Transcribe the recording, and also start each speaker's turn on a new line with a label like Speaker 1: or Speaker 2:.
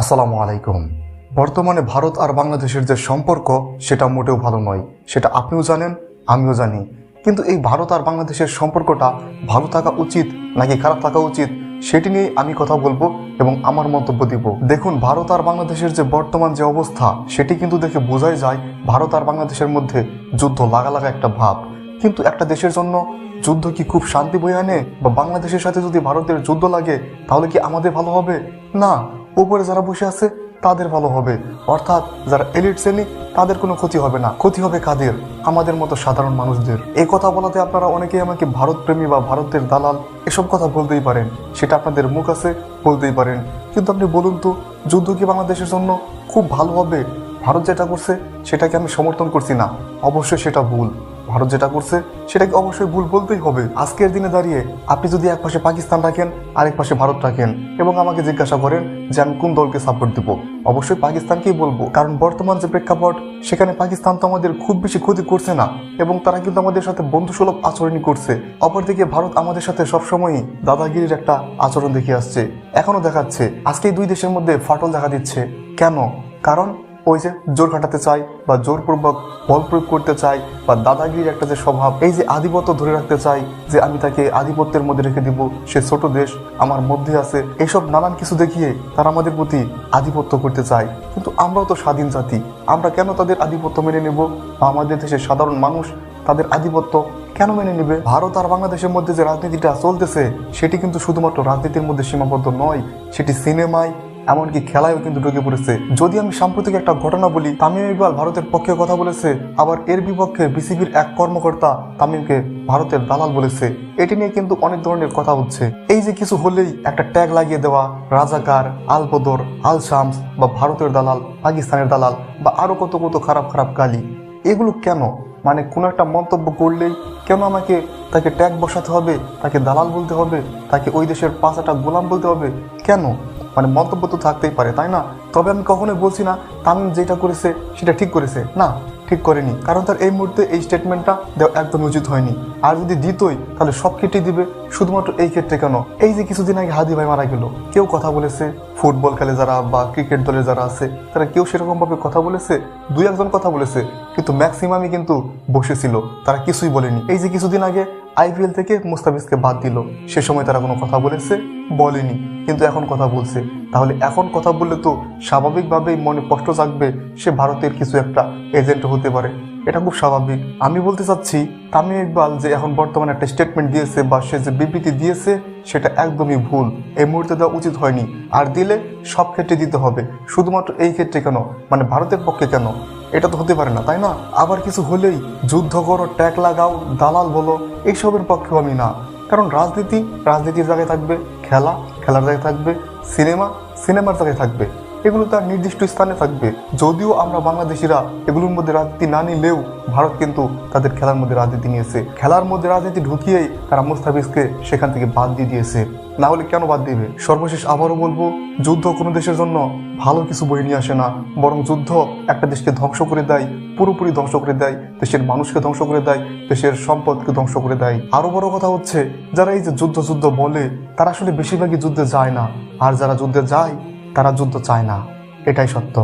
Speaker 1: আসসালামু আলাইকুম। বর্তমানে ভারত আর বাংলাদেশের যে সম্পর্ক, সেটা মোটেও ভালো নয়। সেটা আপনিও জানেন, আমিও জানি। কিন্তু এই ভারত আর বাংলাদেশের সম্পর্কটা ভালো থাকা উচিত নাকি খারাপ থাকা উচিত, সেটি নিয়ে আমি কথা বলব এবং আমার মন্তব্য দিব। দেখুন, ভারত আর বাংলাদেশের যে বর্তমান যে অবস্থা, সেটি কিন্তু দেখে বোঝাই যায় ভারত আর বাংলাদেশের মধ্যে যুদ্ধ লাগা লাগা একটা ভাব। কিন্তু একটা দেশের জন্য যুদ্ধ কি খুব শান্তি বয়ে আনে? বা বাংলাদেশের সাথে যদি ভারতের যুদ্ধ লাগে, তাহলে কি আমাদের ভালো হবে? না। উপরে যারা বসে আছে, তাদের ভালো হবে। অর্থাৎ যারা এলিট শ্রেণি, তাদের কোনো ক্ষতি হবে না। ক্ষতি হবে কাদের? আমাদের মতো সাধারণ মানুষদের। এই কথা বলাতে আপনারা অনেকেই আমাকে ভারত প্রেমী বা ভারতের দালাল এসব কথা বলতেই পারেন। সেটা আপনাদের মুখ আছে, বলতেই পারেন। কিন্তু আপনি বলুন তো, যুদ্ধ কি বাংলাদেশের জন্য খুব ভালো হবে? ভারত যেটা করছে, সেটাকে আমি সমর্থন করছি না। অবশ্যই সেটা ভুল। ভারত যেটা করছে, সেটাকে অবশ্যই ভুল বলতেই হবে। আজকের দিনে দাঁড়িয়ে আপনি যদি এক পাশে পাকিস্তান রাখেন, আরেক পাশে ভারত রাখেন এবং আমাকে জিজ্ঞাসা করেন যে আমি কোন দলকে সাপোর্ট দিব, অবশ্যই পাকিস্তানকেই বলব। কারণ বর্তমান যে প্রেক্ষাপট, সেখানে পাকিস্তান তো আমাদের খুব বেশি ক্ষতি করছে না এবং তারা কিন্তু আমাদের সাথে বন্ধুসুলভ আচরণই করছে। অপরদিকে ভারত আমাদের সাথে সবসময়ই দাদাগিরির একটা আচরণ দেখিয়ে আসছে। এখনও দেখাচ্ছে, আজকে দুই দেশের মধ্যে ফাটল দেখা দিচ্ছে। কেন? কারণ ওই যে জোর খাটাতে চাই বা জোরপূর্বক বল প্রয়োগ করতে চাই বা দাদাগিরির একটা যে স্বভাব, এই যে আধিপত্য ধরে রাখতে চাই যে আমি তাকে আধিপত্যের মধ্যে রেখে দিব, সে ছোট দেশ, আমার মধ্যে আছে এইসব নানান কিছু দেখিয়ে তারা আমাদের প্রতি আধিপত্য করতে চায়। কিন্তু আমরাও তো স্বাধীন জাতি, আমরা কেন তাদের আধিপত্য মেনে নেব? বা আমাদের দেশের সাধারণ মানুষ তাদের আধিপত্য কেন মেনে নেবে? ভারত আর বাংলাদেশের মধ্যে যে রাজনীতিটা চলতেছে, সেটি কিন্তু শুধুমাত্র রাজনীতির মধ্যে সীমাবদ্ধ নয়, সেটি সিনেমায় এমনকি খেলায়ও কিন্তু ঢুকে পড়েছে। যদি আমি সাম্প্রতিক একটা ঘটনা বলি, তামিম ইকবাল ভারতের পক্ষে কথা বলেছে, আবার এর বিপক্ষে বিসিবির এক কর্মকর্তা তামিমকে ভারতের দালাল বলেছে। এটি নিয়ে কিন্তু অনেক ধরনের কথা হচ্ছে। এই যে কিছু হলেই একটা ট্যাগ লাগিয়ে দেওয়া, রাজাকার আল বদর আল শামস বা ভারতের দালাল, পাকিস্তানের দালাল বা আরও কত কত খারাপ খারাপ গালি, এগুলো কেন? মানে কোনো একটা মন্তব্য করলেই কেন আমাকে তাকে ট্যাগ বসাতে হবে, তাকে দালাল বলতে হবে, তাকে ওই দেশের পাঁচাটা গোলাম বলতে হবে? কেন? মানে মন্তব্য তো থাকতেই পারে, তাই না? তবে আমি কখনোই বলছি না তামিম যেটা করেছে সেটা ঠিক করেছে। না, ঠিক করেনি। কারণ তার এই মুহূর্তে এই স্টেটমেন্টটা দেওয়া একদম উচিত হয়নি। আর যদি দিতই, তাহলে সব ক্ষেত্রেই দিবে, শুধুমাত্র এই ক্ষেত্রে কেন? এই যে কিছুদিন আগে হাদি ভাই মারা গেল, কেউ কথা বলেছে? ফুটবল খেলে যারা বা ক্রিকেট দলে যারা আছে, তারা কেউ সেরকমভাবে কথা বলেছে? দুই একজন কথা বলেছে, কিন্তু ম্যাক্সিমামই কিন্তু বসেছিল, তারা কিছুই বলেনি। এই যে কিছুদিন আগে আইপিএল থেকে মুস্তাফিজকে বাদ দিল। সে সময় তারা কোনো কথা বলেছে, বলেনি, কিন্তু এখন কথা বলছে। তাহলে এখন কথা বললে তো স্বাভাবিকভাবেই মনে কষ্ট থাকবে সে ভারতের কিছু একটা এজেন্ট হতে পারে। এটা খুব স্বাভাবিক। আমি বলতে চাচ্ছি, তামিম ইকবাল যে এখন বর্তমানে একটা স্টেটমেন্ট দিয়েছে বা সে যে বিবৃতি দিয়েছে, সেটা একদমই ভুল। এই মুহূর্তে দেওয়া উচিত হয়নি। আর দিলে সব ক্ষেত্রে দিতে হবে। শুধুমাত্র এই ক্ষেত্রে কেন? মানে ভারতের পক্ষে কেন? এটা তো হতে পারে না, তাই না? আবার কিছু হলেই যুদ্ধ করো, ট্যাগ লাগাও, দালাল বলো, এইসবের পক্ষেও আমি না। কারণ রাজনীতি রাজনীতির জায়গায় থাকবে, খেলা খেলার জায়গায় থাকবে, সিনেমা সিনেমার জায়গায় থাকবে। এগুলো তার নির্দিষ্ট স্থানে থাকবে। যদিও আমরা বাংলাদেশিরা এগুলোর মধ্যে রাজনীতি না নিলেও ভারত কিন্তু তাদের খেলার মধ্যে রাজনীতি নিয়েছে। খেলার মধ্যে রাজনীতি ঢুকিয়েই তারা মুস্তাফিজকে সেখান থেকে বাদ দিয়ে দিয়েছে। না হলে কেন বাদ দিবে? সর্বশেষ আবারও বলব, যুদ্ধ কোনো দেশের জন্য ভালো কিছু বই নিয়ে আসে না। বরং যুদ্ধ একটা দেশকে ধ্বংস করে দেয়, পুরোপুরি ধ্বংস করে দেয়, দেশের মানুষকে ধ্বংস করে দেয়, দেশের সম্পদকে ধ্বংস করে দেয়। আরও বড় কথা হচ্ছে, যারা এই যে যুদ্ধ যুদ্ধ বলে, তারা আসলে বেশিরভাগই যুদ্ধে যায় না। আর যারা যুদ্ধে যায় তারা যুদ্ধ চায় না এটাই সত্য।